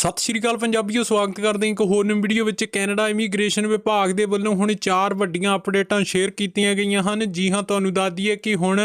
ਸਤਿ ਸ਼੍ਰੀ ਅਕਾਲ ਪੰਜਾਬੀਓ, ਸਵਾਗਤ ਕਰਦੇ ਹਾਂ ਇੱਕ ਹੋਰ ਨਵੀਂ ਵੀਡੀਓ ਵਿੱਚ। ਕੈਨੇਡਾ ਇਮੀਗ੍ਰੇਸ਼ਨ ਵਿਭਾਗ ਦੇ ਵੱਲੋਂ ਹੁਣ ਚਾਰ ਵੱਡੀਆਂ ਅਪਡੇਟਾਂ ਸ਼ੇਅਰ ਕੀਤੀਆਂ ਗਈਆਂ ਹਨ। ਜੀ ਹਾਂ, ਤੁਹਾਨੂੰ ਦੱਸ ਦਈਏ ਕਿ ਹੁਣ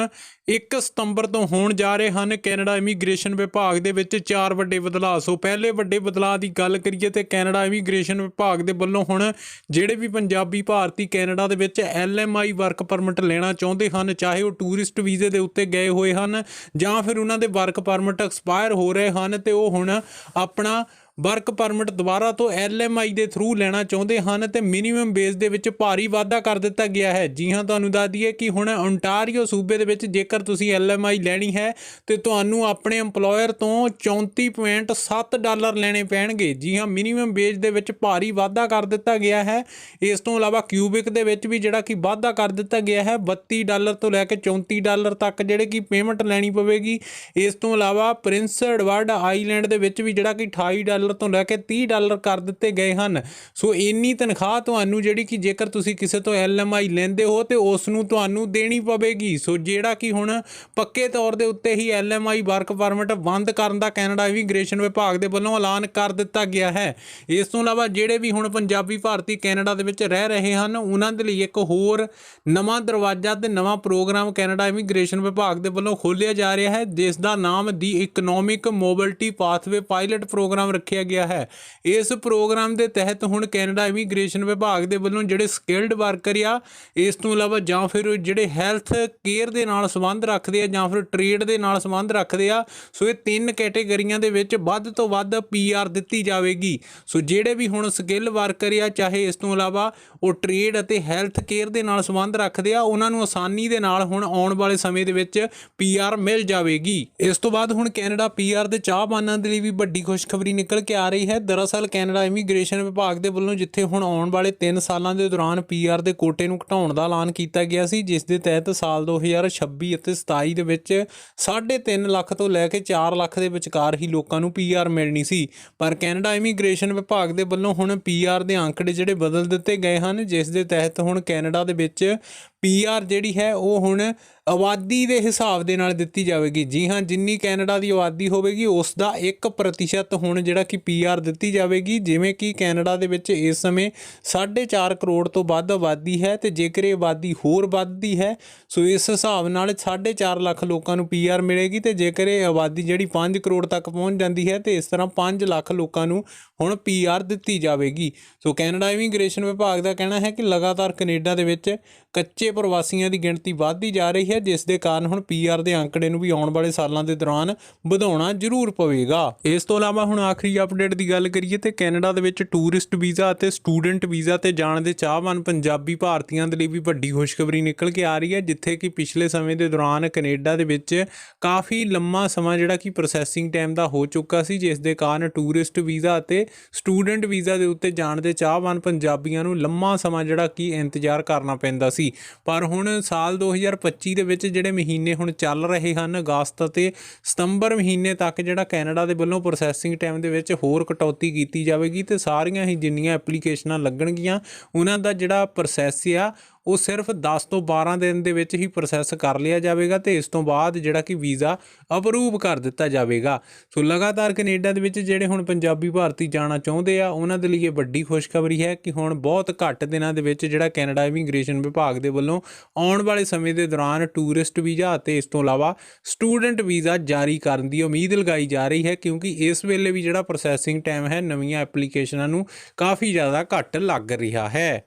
1 ਸਤੰਬਰ ਤੋਂ ਹੋਣ ਜਾ ਰਹੇ ਹਨ ਕੈਨੇਡਾ ਇਮੀਗ੍ਰੇਸ਼ਨ ਵਿਭਾਗ ਦੇ ਵਿੱਚ ਚਾਰ ਵੱਡੇ ਬਦਲਾਅ। ਸੋ ਪਹਿਲੇ ਵੱਡੇ ਬਦਲਾਅ ਦੀ ਗੱਲ ਕਰੀਏ ਤੇ ਕੈਨੇਡਾ ਇਮੀਗ੍ਰੇਸ਼ਨ ਵਿਭਾਗ ਦੇ ਵੱਲੋਂ ਹੁਣ ਜਿਹੜੇ ਵੀ ਪੰਜਾਬੀ ਭਾਰਤੀ ਕੈਨੇਡਾ ਦੇ ਵਿੱਚ ਐਲਐਮਆਈ ਵਰਕ ਪਰਮਿਟ ਲੈਣਾ ਚਾਹੁੰਦੇ ਹਨ, ਚਾਹੇ ਉਹ ਟੂਰਿਸਟ ਵੀਜ਼ੇ ਦੇ ਉੱਤੇ ਗਏ ਹੋਏ ਹਨ ਜਾਂ ਫਿਰ ਉਹਨਾਂ ਦੇ ਵਰਕ ਪਰਮਿਟ ਐਕਸਪਾਇਰ ਹੋ ਰਹੇ ਹਨ ਤੇ ਉਹ ਹੁਣ ਆਪਣਾ ਵਰਕ ਪਰਮਿਟ ਦੁਬਾਰਾ ਤੋਂ ਐਲਐਮਆਈ ਦੇ ਥਰੂ ਲੈਣਾ ਚਾਹੁੰਦੇ ਹਨ ਤੇ ਮਿਨੀਮਮ ਬੇਸ ਦੇ ਵਿੱਚ ਭਾਰੀ ਵਾਧਾ ਕਰ ਦਿੱਤਾ ਗਿਆ ਹੈ। ਜੀ ਹਾਂ, ਤੁਹਾਨੂੰ ਦੱਸ ਦਈਏ ਕਿ ਹੁਣ ਓਨਟਾਰੀਓ ਸੂਬੇ ਦੇ ਵਿੱਚ ਜੇਕਰ ਤੁਸੀਂ ਐਲਐਮਆਈ ਲੈਣੀ ਹੈ ਤੇ ਤੁਹਾਨੂੰ ਆਪਣੇ EMPLOYER ਤੋਂ 34.7 ਡਾਲਰ ਲੈਣੇ ਪੈਣਗੇ। ਜੀ ਹਾਂ, ਮਿਨੀਮਮ ਬੇਸ ਦੇ ਵਿੱਚ ਭਾਰੀ ਵਾਧਾ ਕਰ ਦਿੱਤਾ ਗਿਆ ਹੈ। ਇਸ ਤੋਂ ਇਲਾਵਾ ਕਿਊਬਿਕ ਦੇ ਵਿੱਚ ਵੀ ਜਿਹੜਾ ਕਿ ਵਾਧਾ ਕਰ ਦਿੱਤਾ ਗਿਆ ਹੈ 32 ਡਾਲਰ ਤੋਂ ਲੈ ਕੇ 34 ਡਾਲਰ ਤੱਕ ਜਿਹੜੇ ਕਿ ਪੇਮੈਂਟ ਲੈਣੀ ਪਵੇਗੀ। ਇਸ ਤੋਂ ਇਲਾਵਾ ਪ੍ਰਿੰਸ ਐਡਵਰਡ ਆਈਲੈਂਡ ਦੇ ਵਿੱਚ ਵੀ ਜਿਹੜਾ ਕਿ 28 ਡਾਲਰ ਤੋਂ ਲੈ ਕੇ 30 ਡਾਲਰ ਕਰ ਦਿੱਤੇ ਗਏ ਹਨ। ਸੋ ਇੰਨੀ ਤਨਖਾਹ ਤੁਹਾਨੂੰ ਜਿਹੜੀ ਕਿ ਜੇਕਰ ਤੁਸੀਂ ਕਿਸੇ ਤੋਂ ਐਲਐਮਆਈ ਲੈਂਦੇ ਹੋ ਤੇ ਉਸ ਨੂੰ ਤੁਹਾਨੂੰ ਦੇਣੀ ਪਵੇਗੀ। ਸੋ ਜਿਹੜਾ ਕਿ ਹੁਣ ਪੱਕੇ ਤੌਰ ਦੇ ਉੱਤੇ ਹੀ ਐਲਐਮਆਈ ਵਰਕ ਪਰਮਿਟ ਬੰਦ ਕਰਨ ਦਾ ਕੈਨੇਡਾ ਇਮੀਗ੍ਰੇਸ਼ਨ ਵਿਭਾਗ ਦੇ ਵੱਲੋਂ ਐਲਾਨ ਕਰ ਦਿੱਤਾ ਗਿਆ ਹੈ। ਇਸ ਤੋਂ ਇਲਾਵਾ ਜਿਹੜੇ ਵੀ ਹੁਣ ਪੰਜਾਬੀ ਭਾਰਤੀ ਕੈਨੇਡਾ ਦੇ ਵਿੱਚ ਰਹਿ ਰਹੇ ਹਨ, ਉਹਨਾਂ ਦੇ ਲਈ ਇੱਕ ਹੋਰ ਨਵਾਂ ਦਰਵਾਜ਼ਾ ਤੇ ਨਵਾਂ ਪ੍ਰੋਗਰਾਮ ਕੈਨੇਡਾ ਇਮੀਗ੍ਰੇਸ਼ਨ ਵਿਭਾਗ ਦੇ ਵੱਲੋਂ ਖੋਲ੍ਹਿਆ ਜਾ ਰਿਹਾ ਹੈ, ਜਿਸ ਦਾ ਨਾਮ the economic mobility pathway pilot program ਰੱਖਿਆ ਰੱਖਿਆ ਗਿਆ ਹੈ। ਇਸ ਪ੍ਰੋਗਰਾਮ ਦੇ ਤਹਿਤ ਹੁਣ ਕੈਨੇਡਾ ਇਮੀਗ੍ਰੇਸ਼ਨ ਵਿਭਾਗ ਦੇ ਵੱਲੋਂ ਜਿਹੜੇ ਸਕਿਲਡ ਵਰਕਰ ਆ, ਇਸ ਤੋਂ ਇਲਾਵਾ ਜਾਂ ਫਿਰ ਜਿਹੜੇ ਹੈਲਥ ਕੇਅਰ ਦੇ ਨਾਲ ਸੰਬੰਧ ਰੱਖਦੇ ਆ, ਜਾਂ ਫਿਰ ਟ੍ਰੇਡ ਦੇ ਨਾਲ ਸੰਬੰਧ ਰੱਖਦੇ ਆ, ਸੋ ਇਹ ਤਿੰਨ ਕੈਟੇਗਰੀਆਂ ਦੇ ਵਿੱਚ ਵੱਧ ਤੋਂ ਵੱਧ ਪੀਆਰ ਦਿੱਤੀ ਜਾਵੇਗੀ। ਸੋ ਜਿਹੜੇ ਵੀ ਹੁਣ ਸਕਿੱਲ ਵਰਕਰ ਆ, ਚਾਹੇ ਇਸ ਤੋਂ ਇਲਾਵਾ ਉਹ ਟ੍ਰੇਡ ਅਤੇ ਹੈਲਥ ਕੇਅਰ ਦੇ ਨਾਲ ਸੰਬੰਧ ਰੱਖਦੇ ਆ, ਉਹਨਾਂ ਨੂੰ ਆਸਾਨੀ ਦੇ ਨਾਲ ਹੁਣ ਆਉਣ ਵਾਲੇ ਸਮੇਂ ਦੇ ਵਿੱਚ ਪੀਆਰ ਮਿਲ ਜਾਵੇਗੀ। ਇਸ ਤੋਂ ਬਾਅਦ ਹੁਣ ਕੈਨੇਡਾ ਪੀਆਰ ਦੇ ਚਾਹਵਾਨਾਂ ਦੇ ਲਈ ਵੀ ਵੱਡੀ ਖੁਸ਼ਖਬਰੀ ਨਿਕਲ ਕੇ ਆ ਰਹੀ ਹੈ। ਦਰਅਸਲ ਕੈਨੇਡਾ ਇਮੀਗ੍ਰੇਸ਼ਨ ਵਿਭਾਗ ਦੇ ਵੱਲੋਂ ਜਿੱਥੇ ਹੁਣ ਆਉਣ ਵਾਲੇ 3 ਸਾਲਾਂ ਦੇ ਦੌਰਾਨ ਪੀਆਰ ਦੇ ਕੋਟੇ ਨੂੰ ਘਟਾਉਣ ਦਾ ਐਲਾਨ ਕੀਤਾ ਗਿਆ ਸੀ, ਜਿਸ ਦੇ ਤਹਿਤ ਸਾਲ 2026 ਅਤੇ 27 ਦੇ ਵਿੱਚ 3.5 ਲੱਖ ਤੋਂ ਲੈ ਕੇ 4 ਲੱਖ ਦੇ ਵਿਚਕਾਰ ਹੀ ਲੋਕਾਂ ਨੂੰ ਪੀਆਰ ਮਿਲਣੀ ਸੀ। ਪਰ ਕੈਨੇਡਾ ਇਮੀਗ੍ਰੇਸ਼ਨ ਵਿਭਾਗ ਦੇ ਵੱਲੋਂ ਹੁਣ ਪੀਆਰ ਦੇ ਅੰਕੜੇ ਜਿਹੜੇ ਬਦਲ ਦਿੱਤੇ ਗਏ ਹਨ, ਜਿਸ ਦੇ ਤਹਿਤ ਹੁਣ ਕੈਨੇਡਾ ਦੇ ਵਿੱਚ ਪੀਆਰ ਜਿਹੜੀ ਹੈ ਉਹ ਹੁਣ ਆਬਾਦੀ ਦੇ ਹਿਸਾਬ ਦੇ ਨਾਲ ਦਿੱਤੀ ਜਾਵੇਗੀ। ਜੀ ਹਾਂ, ਜਿੰਨੀ ਕੈਨੇਡਾ ਦੀ ਆਬਾਦੀ ਹੋਵੇਗੀ, ਉਸ ਦਾ 1% ਹੁਣ ਜਿਹੜਾ ਕਿ ਪੀਆਰ ਦਿੱਤੀ ਜਾਵੇਗੀ। ਜਿਵੇਂ ਕਿ ਕੈਨੇਡਾ ਦੇ ਵਿੱਚ ਇਸ ਸਮੇਂ 4.5 ਕਰੋੜ ਤੋਂ ਵੱਧ ਆਬਾਦੀ ਹੈ ਤੇ ਜੇਕਰ ਇਹ ਆਬਾਦੀ ਹੋਰ ਵੱਧਦੀ ਹੈ, ਸੋ ਇਸ ਹਿਸਾਬ ਨਾਲ 4.5 ਲੱਖ ਲੋਕਾਂ ਨੂੰ ਪੀਆਰ ਮਿਲੇਗੀ ਤੇ ਜੇਕਰ ਇਹ ਆਬਾਦੀ ਜਿਹੜੀ 5 ਕਰੋੜ ਤੱਕ ਪਹੁੰਚ ਜਾਂਦੀ ਹੈ ਤੇ ਇਸ ਤਰ੍ਹਾਂ 5 ਲੱਖ ਲੋਕਾਂ ਨੂੰ ਹੁਣ ਪੀਆਰ ਦਿੱਤੀ ਜਾਵੇਗੀ। ਸੋ ਕੈਨੇਡਾ ਇਮੀਗ੍ਰੇਸ਼ਨ ਵਿਭਾਗ ਦਾ ਕਹਿਣਾ ਹੈ ਕਿ ਲਗਾਤਾਰ ਕੈਨੇਡਾ ਦੇ ਵਿੱਚ ਕੱਚੇ ਪ੍ਰਵਾਸੀਆਂ ਦੀ ਗਿਣਤੀ ਵੱਧਦੀ ਜਾ ਰਹੀ ਹੈ, ਜਿਸ ਦੇ ਕਾਰਨ ਹੁਣ ਪੀਆਰ ਦੇ ਅੰਕੜੇ ਨੂੰ ਵੀ ਆਉਣ ਵਾਲੇ ਸਾਲਾਂ ਦੇ ਦੌਰਾਨ ਵਧਾਉਣਾ ਜ਼ਰੂਰ ਪਵੇਗਾ। ਇਸ ਤੋਂ ਇਲਾਵਾ ਹੁਣ ਆਖਰੀ ਅਪਡੇਟ ਦੀ ਗੱਲ ਕਰੀਏ ਤੇ ਕੈਨੇਡਾ ਦੇ ਵਿੱਚ ਟੂਰਿਸਟ ਵੀਜ਼ਾ ਅਤੇ ਸਟੂਡੈਂਟ ਵੀਜ਼ਾ ਤੇ ਜਾਣ ਦੇ ਚਾਹਵਾਨ ਪੰਜਾਬੀ ਭਾਰਤੀਆਂ ਦੇ ਲਈ ਵੀ ਵੱਡੀ ਖੁਸ਼ਖਬਰੀ ਨਿਕਲ ਕੇ ਆ ਰਹੀ ਹੈ, ਜਿੱਥੇ ਕਿ ਪਿਛਲੇ ਸਮੇਂ ਦੇ ਦੌਰਾਨ ਕੈਨੇਡਾ ਦੇ ਵਿੱਚ ਕਾਫੀ ਲੰਮਾ ਸਮਾਂ ਜਿਹੜਾ ਕਿ ਪ੍ਰੋਸੈਸਿੰਗ ਟਾਈਮ ਦਾ ਹੋ ਚੁੱਕਾ ਸੀ, ਜਿਸ ਦੇ ਕਾਰਨ ਟੂਰਿਸਟ ਵੀਜ਼ਾ ਅਤੇ ਸਟੂਡੈਂਟ ਵੀਜ਼ਾ ਦੇ ਉੱਤੇ ਜਾਣ ਦੇ ਚਾਹਵਾਨ ਪੰਜਾਬੀਆਂ ਨੂੰ ਲੰਮਾ ਸਮਾਂ ਜਿਹੜਾ ਕਿ ਇੰਤਜ਼ਾਰ ਕਰਨਾ ਪੈਂਦਾ ਸੀ। ਪਰ ਹੁਣ ਸਾਲ 2025 ਦੇ ਵਿੱਚ ਜਿਹੜੇ ਮਹੀਨੇ ਹੁਣ ਚੱਲ ਰਹੇ ਹਨ, ਅਗਸਤ ਅਤੇ ਸਤੰਬਰ ਮਹੀਨੇ ਤੱਕ ਜਿਹੜਾ ਕੈਨੇਡਾ ਦੇ ਵੱਲੋਂ ਪ੍ਰੋਸੈਸਿੰਗ ਟਾਈਮ ਦੇ ਵਿੱਚ ਹੋਰ ਕਟੌਤੀ ਕੀਤੀ ਜਾਵੇਗੀ ਤੇ ਸਾਰੀਆਂ ਹੀ ਜਿੰਨੀਆਂ ਐਪਲੀਕੇਸ਼ਨਾਂ ਲੱਗਣਗੀਆਂ, ਉਹਨਾਂ ਦਾ ਜਿਹੜਾ ਪ੍ਰੋਸੈਸ ਆ ਉਹ ਸਿਰਫ 10 ਤੋਂ 12 ਦਿਨ ਦੇ ਵਿੱਚ ਹੀ ਪ੍ਰੋਸੈਸ ਕਰ ਲਿਆ ਜਾਵੇਗਾ ਤੇ ਇਸ ਤੋਂ ਬਾਅਦ ਜਿਹੜਾ ਕਿ ਵੀਜ਼ਾ ਅਪਰੂਵ ਕਰ ਦਿੱਤਾ ਜਾਵੇਗਾ। ਸੋ ਲਗਾਤਾਰ ਕੈਨੇਡਾ ਦੇ ਵਿੱਚ ਜਿਹੜੇ ਹੁਣ ਪੰਜਾਬੀ ਭਾਰਤੀ ਜਾਣਾ ਚਾਹੁੰਦੇ ਆ, ਉਹਨਾਂ ਦੇ ਲਈ ਇਹ ਵੱਡੀ ਖੁਸ਼ਖਬਰੀ ਹੈ ਕਿ ਹੁਣ ਬਹੁਤ ਘੱਟ ਦਿਨਾਂ ਦੇ ਵਿੱਚ ਜਿਹੜਾ ਕੈਨੇਡਾ ਇਮੀਗ੍ਰੇਸ਼ਨ ਵਿਭਾਗ ਦੇ ਵੱਲੋਂ ਆਉਣ ਵਾਲੇ ਸਮੇਂ ਦੇ ਦੌਰਾਨ ਟੂਰਿਸਟ ਵੀਜ਼ਾ ਅਤੇ ਇਸ ਤੋਂ ਇਲਾਵਾ ਸਟੂਡੈਂਟ ਵੀਜ਼ਾ ਜਾਰੀ ਕਰਨ ਦੀ ਉਮੀਦ ਲਗਾਈ ਜਾ ਰਹੀ ਹੈ ਕਿਉਂਕਿ ਇਸ ਵੇਲੇ ਵੀ ਜਿਹੜਾ ਪ੍ਰੋਸੈਸਿੰਗ ਟਾਈਮ ਹੈ, ਨਵੀਆਂ ਐਪਲੀਕੇਸ਼ਨਾਂ ਨੂੰ ਕਾਫੀ ਜ਼ਿਆਦਾ ਘੱਟ ਲੱਗ ਰਿਹਾ ਹੈ।